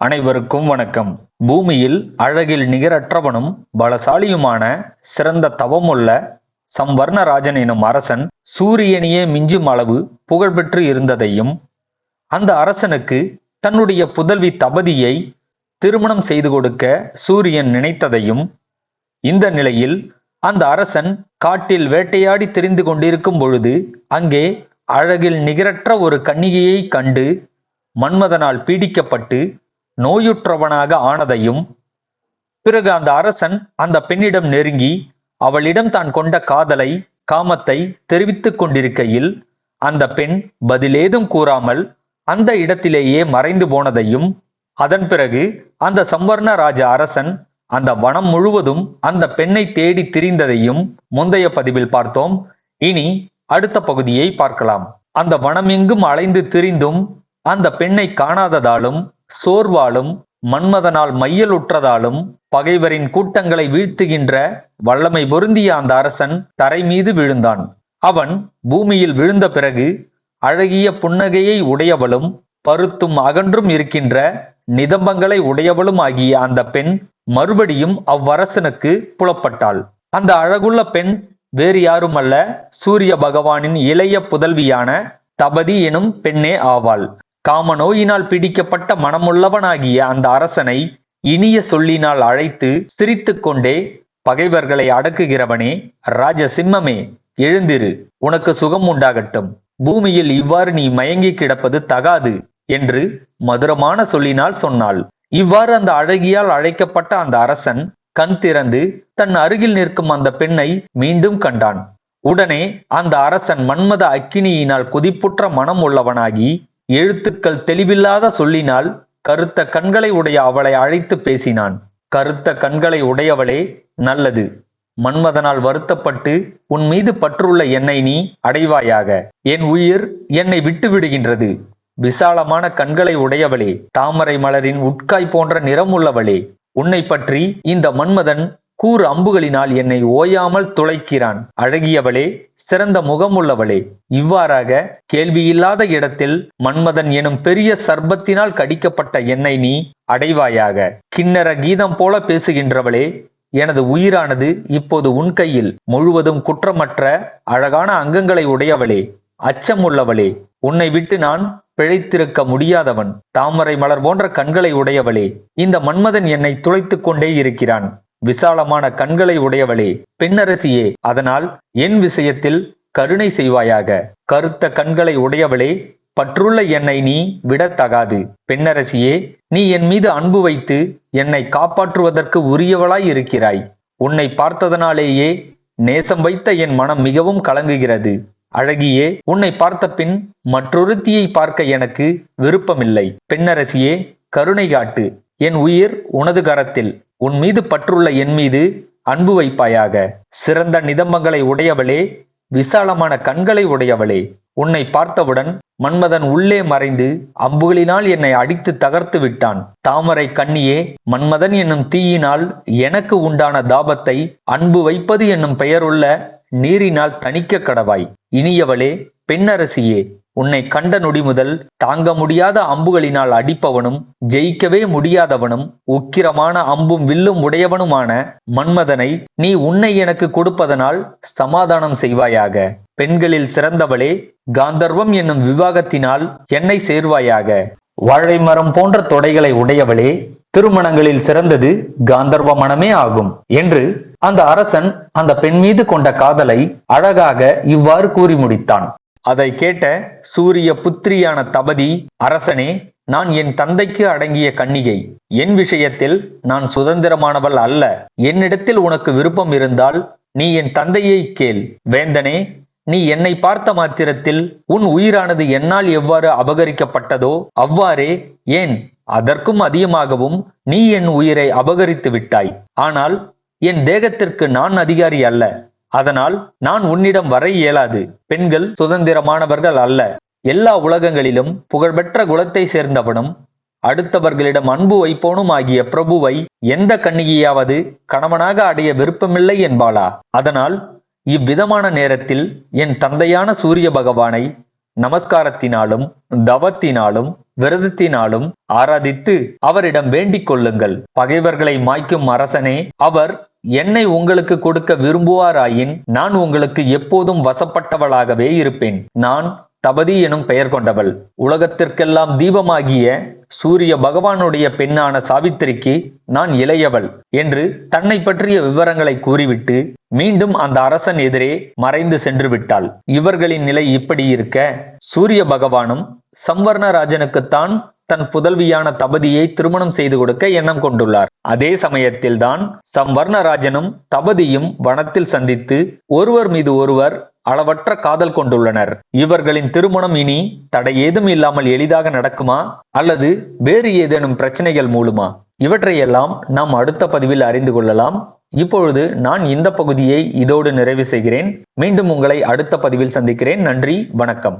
அனைவருக்கும் வணக்கம். பூமியில் அழகில் நிகரற்றவனும் பலசாலியுமான சிறந்த தவமுள்ள சம்வர்ணராஜன் எனும் அரசன் சூரியனையே மிஞ்சும் அளவு புகழ்பெற்று இருந்ததையும் அந்த அரசனுக்கு தன்னுடைய புதல்வி தபதியை திருமணம் செய்து கொடுக்க சூரியன் நினைத்ததையும் இந்த நிலையில் அந்த அரசன் காட்டில் வேட்டையாடி தெரிந்து கொண்டிருக்கும் பொழுது அங்கே அழகில் நிகரற்ற ஒரு கன்னிகையை கண்டு மன்மதனால் பீடிக்கப்பட்டு நோயுற்றவனாக ஆனதையும் பிறகு அந்த அரசன் அந்த பெண்ணிடம் நெருங்கி அவளிடம் தான் கொண்ட காதலை காமத்தை தெரிவித்துக் கொண்டிருக்கையில் அந்த பெண் பதிலேதும் கூறாமல் அந்த இடத்திலேயே மறைந்து போனதையும் அதன் பிறகு அந்த சம்வர்ண ராஜ அரசன் அந்த வனம் முழுவதும் அந்த பெண்ணை தேடி திரிந்ததையும் முந்தைய பதிவில் பார்த்தோம். இனி அடுத்த பகுதியை பார்க்கலாம். அந்த வனமெங்கும் அலைந்து திரிந்தும் அந்த பெண்ணை காணாததாலும் சோர்வாலும் மன்மதனால் மையலுற்றதாலும் பகைவரின் கூட்டங்களை வீழ்த்துகின்ற வல்லமை பொருந்திய அந்த அரசன் தரை மீது விழுந்தான். அவன் பூமியில் விழுந்த பிறகு அழகிய புன்னகையை உடையவளும் பருத்தும் அகன்றும் இருக்கின்ற நிதம்பங்களை உடையவளும் ஆகிய அந்த பெண் மறுபடியும் அவ்வரசனுக்கு புலப்பட்டாள். அந்த அழகுள்ள பெண் வேறு யாருமல்ல சூரிய பகவானின் இளைய புதல்வியான தபதி எனும் பெண்ணே ஆவாள். காம நோயினால் பிடிக்கப்பட்ட மனமுள்ளவனாகிய அந்த அரசனை இனிய சொல்லினால் அழைத்து சிரித்து கொண்டே பகைவர்களை அடக்குகிறவனே ராஜசிம்மமே எழுந்திரு உனக்கு சுகம் உண்டாகட்டும். பூமியில் இவ்வாறு நீ மயங்கி கிடப்பது தகாது என்று மதுரமான சொல்லினால் சொன்னாள். இவ்வாறு அந்த அழகியால் அழைக்கப்பட்ட அந்த அரசன் கண் திறந்து தன் அருகில் நிற்கும் அந்த பெண்ணை மீண்டும் கண்டான். உடனே அந்த அரசன் மன்மத அக்கினியினால் குதிப்புற்ற மனம் உள்ளவனாகி எழுத்துக்கள் தெளிவில்லாத சொல்லினால் கருத்த கண்களை உடைய அவளை அழைத்து பேசினான். கருத்த கண்களை உடையவளே நல்லது. மன்மதனால் வருத்தப்பட்டு உன் மீது பற்றுள்ள என்னை நீ அடைவாயாக. என் உயிர் என்னை விட்டு விடுகின்றது விசாலமான கண்களை உடையவளே தாமரை மலரின் உட்காய் போன்ற நிறமுள்ளவளே. உன்னை பற்றி இந்த மன்மதன் கூர் அம்புகளினால் என்னை ஓயாமல் துளைக்கிறான். அழகியவளே சிறந்த முகமுள்ளவளே இவ்வாறாக கேள்வியில்லாத இடத்தில் மன்மதன் எனும் பெரிய சர்பத்தினால் கடிக்கப்பட்ட என்னை நீ அடைவாயாக. கிண்ணற கீதம் போல பேசுகின்றவளே எனது உயிரானது இப்போது உன் கையில் முழுவதும் குற்றமற்ற அழகான அங்கங்களை உடையவளே அச்சமுள்ளவளே உன்னை விட்டு நான் பிழைத்திருக்க முடியாதவன் தாமரை மலர் போன்ற கண்களை உடையவளே இந்த மன்மதன் என்னை துளைத்துக் கொண்டே இருக்கிறான். விசாலமான கண்களை உடையவளே பெண்ணரசியே அதனால் என் விஷயத்தில் கருணை செய்வாயாக. கருத்த கண்களை உடையவளே பற்றுள்ள என்னை நீ விடத்தகாது. பெண்ணரசியே நீ என் மீது அன்பு வைத்து என்னை காப்பாற்றுவதற்கு உரியவளாய் இருக்கிறாய். உன்னை பார்த்ததனாலேயே நேசம் வைத்த என் மனம் மிகவும் கலங்குகிறது. அழகியே உன்னை பார்த்த பின் மற்றொருத்தியை பார்க்க எனக்கு விருப்பமில்லை. பெண்ணரசியே கருணை காட்டு. என் உயிர் உனது கரத்தில். உன் மீது பற்றுள்ள என் மீது அன்பு வைப்பாயாக. சிறந்த நிதம்பங்களை உடையவளே விசாலமான கண்களை உடையவளே. உன்னை பார்த்தவுடன் மன்மதன் உள்ளே மறைந்து அம்புகளினால் என்னை அடித்து தகர்த்து விட்டான். தாமரை கண்ணியே மன்மதன் என்னும் தீயினால் எனக்கு உண்டான தாபத்தை அன்பு வைப்பது என்னும் பெயருள்ள நீரினால் தணிக்க கடவாய். இனியவளே பெண்ணரசியே உன்னை கண்ட நொடி முதல் தாங்க முடியாத அம்புகளினால் அடிப்பவனும் ஜெயிக்கவே முடியாதவனும் உக்கிரமான அம்பும் வில்லும் உடையவனுமான மன்மதனை நீ உன்னை எனக்கு கொடுப்பதனால் சமாதானம் செய்வாயாக. பெண்களில் சிறந்தவளே காந்தர்வம் என்னும் விவாகத்தினால் என்னை சேர்வாயாக. வாழை மரம் போன்ற தொடைகளை உடையவளே திருமணங்களில் சிறந்தது காந்தர்வ மனமே ஆகும் என்று அந்த அரசன் அந்த பெண் மீது கொண்ட காதலை அழகாக இவ்வாறு கூறி முடித்தான். அதை கேட்ட சூரிய புத்திரியான தபதி அரசனே நான் என் தந்தைக்கு அடங்கிய கன்னிகை. என் விஷயத்தில் நான் சுதந்திரமானவள் அல்ல. என்னிடத்தில் உனக்கு விருப்பம் இருந்தால் நீ என் தந்தையை கேள். வேந்தனே நீ என்னை பார்த்த மாத்திரத்தில் உன் உயிரானது என்னால் எவ்வாறு அபகரிக்கப்பட்டதோ அவ்வாறே ஏன்? அதற்கும் அதிகமாகவும் நீ என் உயிரை அபகரித்து விட்டாய். ஆனால் என் தேகத்திற்கு நான் அதிகாரி அல்ல. அதனால் நான் உன்னிடம் வர இயலாது. பெண்கள் சுதந்திரமானவர்கள் அல்ல. எல்லா உலகங்களிலும் புகழ்பெற்ற குலத்தை சேர்ந்தவனும் அடுத்தவர்களிடம் அன்பு வைப்போனும் ஆகிய பிரபுவை எந்த கண்ணிகையாவது கணவனாக அடைய விருப்பமில்லை என்பாளா? அதனால் இவ்விதமான நேரத்தில் என் தந்தையான சூரிய பகவானை நமஸ்காரத்தினாலும் தவத்தினாலும் விரதத்தினாலும் ஆராதித்து அவரிடம் வேண்டிக் கொள்ளுங்கள். பகைவர்களை மாய்க்கும் அரசனே அவர் என்னை உங்களுக்கு கொடுக்க விரும்புவாராயின் நான் உங்களுக்கு எப்போதும் வசப்பட்டவளாகவே இருப்பேன். நான் தபதி எனும் பெயர் கொண்டவள். உலகத்திற்கெல்லாம் தீபமாகிய சூரிய பகவானுடைய பெண்ணான சாவித்திரிக்கு நான் இளையவள் என்று தன்னை பற்றிய விவரங்களை கூறிவிட்டு மீண்டும் அந்த அரசன் எதிரே மறைந்து சென்று விட்டாள். இவர்களின் நிலை இப்படி இருக்க சூரிய பகவானும் சம்வர்ணராஜனுக்குத்தான் தன் புதல்வியான தபதியை திருமணம் செய்து கொடுக்க எண்ணம் கொண்டுள்ளார். அதே சமயத்தில்தான் சம்வர்ணராஜனும் தபதியும் வனத்தில் சந்தித்து ஒருவர் மீது ஒருவர் அளவற்ற காதல் கொண்டுள்ளனர். இவர்களின் திருமணம் இனி தடை ஏதும் இல்லாமல் எளிதாக நடக்குமா? அல்லது வேறு ஏதேனும் பிரச்சனைகள் மூலமா? இவற்றையெல்லாம் நாம் அடுத்த பதிவில் அறிந்து கொள்ளலாம். இப்பொழுது நான் இந்த பகுதியை இதோடு நிறைவு செய்கிறேன். மீண்டும் உங்களை அடுத்த பதிவில் சந்திக்கிறேன். நன்றி வணக்கம்.